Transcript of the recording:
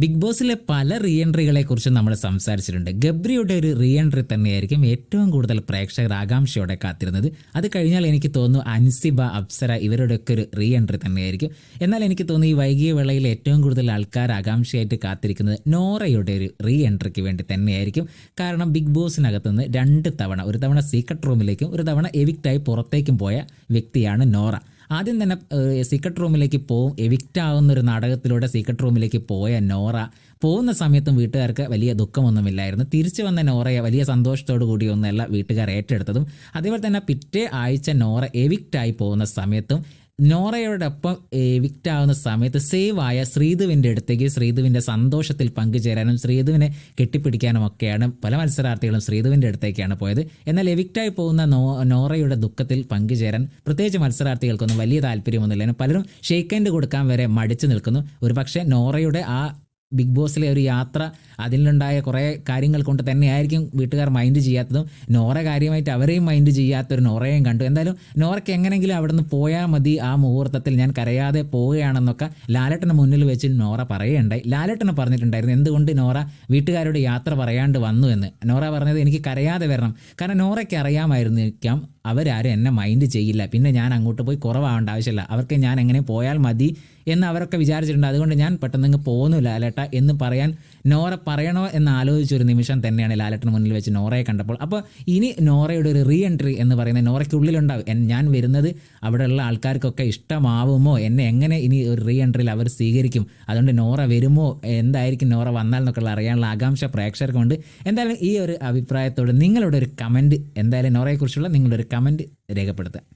Big ബോസിലെ പല re എൻട്രികളെ കുറിച്ച് നമ്മൾ സംസാരിച്ചിട്ടുണ്ട്. ഗബ്രിയുടെ ഒരു റീ എൻട്രി തന്നെയായിരിക്കും ഏറ്റവും കൂടുതൽ പ്രേക്ഷകർ ആകാംക്ഷയോടെ കാത്തിരുന്നത്. അത് കഴിഞ്ഞാൽ എനിക്ക് തോന്നുന്നു അൻസിബ അപ്സര ഇവരുടെയൊക്കെ ഒരു റീ എൻട്രി തന്നെയായിരിക്കും. എന്നാൽ എനിക്ക് തോന്നുന്നു ഈ വൈകിയ വേളയിൽ ഏറ്റവും കൂടുതൽ ആൾക്കാർ ആകാംക്ഷയായിട്ട് കാത്തിരിക്കുന്നത് നോറയുടെ ഒരു റീ എൻട്രിക്ക് വേണ്ടി തന്നെയായിരിക്കും. കാരണം ബിഗ് ബോസിനകത്തുനിന്ന് രണ്ട് തവണ ഒരു തവണ സീക്രട്ട് റൂമിലേക്കും ഒരു തവണ എവിക്റ്റായി പുറത്തേക്കും പോയ വ്യക്തിയാണ് നോറ. ആദ്യം തന്നെ സീക്രട്ട് റൂമിലേക്ക് പോവും എവിക്റ്റ് ആവുന്ന ഒരു നാടകത്തിലൂടെ സീക്രട്ട് റൂമിലേക്ക് പോയ നോറ. പോകുന്ന സമയത്തും വീട്ടുകാർക്ക് വലിയ ദുഃഖമൊന്നുമില്ലായിരുന്നു. തിരിച്ചു വന്ന നോറയെ വലിയ സന്തോഷത്തോടു കൂടിയൊന്നല്ല വീട്ടുകാർ ഏറ്റെടുത്തതും. അതേപോലെ തന്നെ പിറ്റേ ആഴ്ച നോറ എവിക്റ്റായി പോകുന്ന സമയത്തും നോറയോടൊപ്പം വിക്റ്റ് ആവുന്ന സമയത്ത് സേവ് ആയ ശ്രീധുവിന്റെ അടുത്തേക്ക് ശ്രീധുവിന്റെ സന്തോഷത്തിൽ പങ്കുചേരാനും ശ്രീധുവിനെ കെട്ടിപ്പിടിക്കാനും ഒക്കെയാണ് പല മത്സരാർത്ഥികളും ശ്രീധുവിന്റെ അടുത്തേക്കാണ് പോയത്. എന്നാൽ എവിക്റ്റായി പോകുന്ന നോ നോറയുടെ ദുഃഖത്തിൽ പങ്കുചേരാൻ പ്രത്യേകിച്ച് മത്സരാർത്ഥികൾക്കൊന്നും വലിയ താല്പര്യമൊന്നുമില്ല. പലരും ഷെയ്ക്ക് ഹാൻഡ് കൊടുക്കാൻ വരെ മടിച്ചു നിൽക്കുന്നു. ഒരുപക്ഷെ നോറയുടെ ആ ബിഗ് ബോസിലെ ഒരു യാത്ര അതിലുണ്ടായ കുറേ കാര്യങ്ങൾ കൊണ്ട് തന്നെയായിരിക്കും വീട്ടുകാർ മൈൻഡ് ചെയ്യാത്തതും. നോറ കാര്യമായിട്ട് അവരെയും മൈൻഡ് ചെയ്യാത്തൊരു നോറയും കണ്ടു. എന്തായാലും നോറയ്ക്ക് എങ്ങനെയെങ്കിലും അവിടെ നിന്ന് പോയാൽ മതി ആ മുഹൂർത്തത്തിൽ. ഞാൻ കരയാതെ പോവുകയാണെന്നൊക്കെ ലാലട്ടനെ മുന്നിൽ വെച്ച് നോറ പറയുകയുണ്ടായി. ലാലട്ടനെ പറഞ്ഞിട്ടുണ്ടായിരുന്നു എന്തുകൊണ്ട് നോറ വീട്ടുകാരോട് യാത്ര പറയാണ്ട് വന്നു എന്ന്? നോറ പറഞ്ഞത് എനിക്ക് കരയാതെ വരണം. കാരണം നോറയ്ക്ക് അറിയാമായിരുന്നിരിക്കാം. അവരാരും എന്നെ മൈൻഡ് ചെയ്യില്ല. പിന്നെ ഞാൻ അങ്ങോട്ട് പോയി കുറവാവേണ്ട ആവശ്യമില്ല. അവർക്ക് ഞാൻ എങ്ങനെ പോയാൽ മതി? എന്ന് അവരൊക്കെ വിചാരിച്ചിട്ടുണ്ട്. അതുകൊണ്ട് ഞാൻ പെട്ടെന്ന് ഇങ്ങ് പോകുന്നു ലാലേട്ട. എന്ന് പറയാൻ നോറ പറയണോ എന്ന് ആലോചിച്ച ഒരു നിമിഷം തന്നെയാണ് ലാലട്ടിന് മുന്നിൽ വെച്ച് നോറയെ കണ്ടപ്പോൾ. അപ്പോൾ ഇനി നോറയുടെ ഒരു റീ എൻട്രി എന്ന് പറയുന്നത് നോറയ്ക്കുള്ളിലുണ്ടാവും. ഞാൻ വരുന്നത് അവിടെയുള്ള ആൾക്കാർക്കൊക്കെ ഇഷ്ടമാവുമോ? എന്നെ എങ്ങനെ ഇനി ഒരു റീ എൻട്രിയിൽ അവർ സ്വീകരിക്കും? അതുകൊണ്ട് നോറ വരുമോ? എന്തായിരിക്കും നോറ വന്നാൽ എന്നൊക്കെയുള്ള അറിയാനുള്ള ആകാംക്ഷ പ്രേക്ഷകർക്കുണ്ട്. എന്തായാലും ഈ ഒരു അഭിപ്രായത്തോട് നിങ്ങളുടെ ഒരു കമന്റ് എന്തായാലും നോറയെക്കുറിച്ചുള്ള നിങ്ങളുടെ ഒരു കമന്റ് രേഖപ്പെടുത്തുക.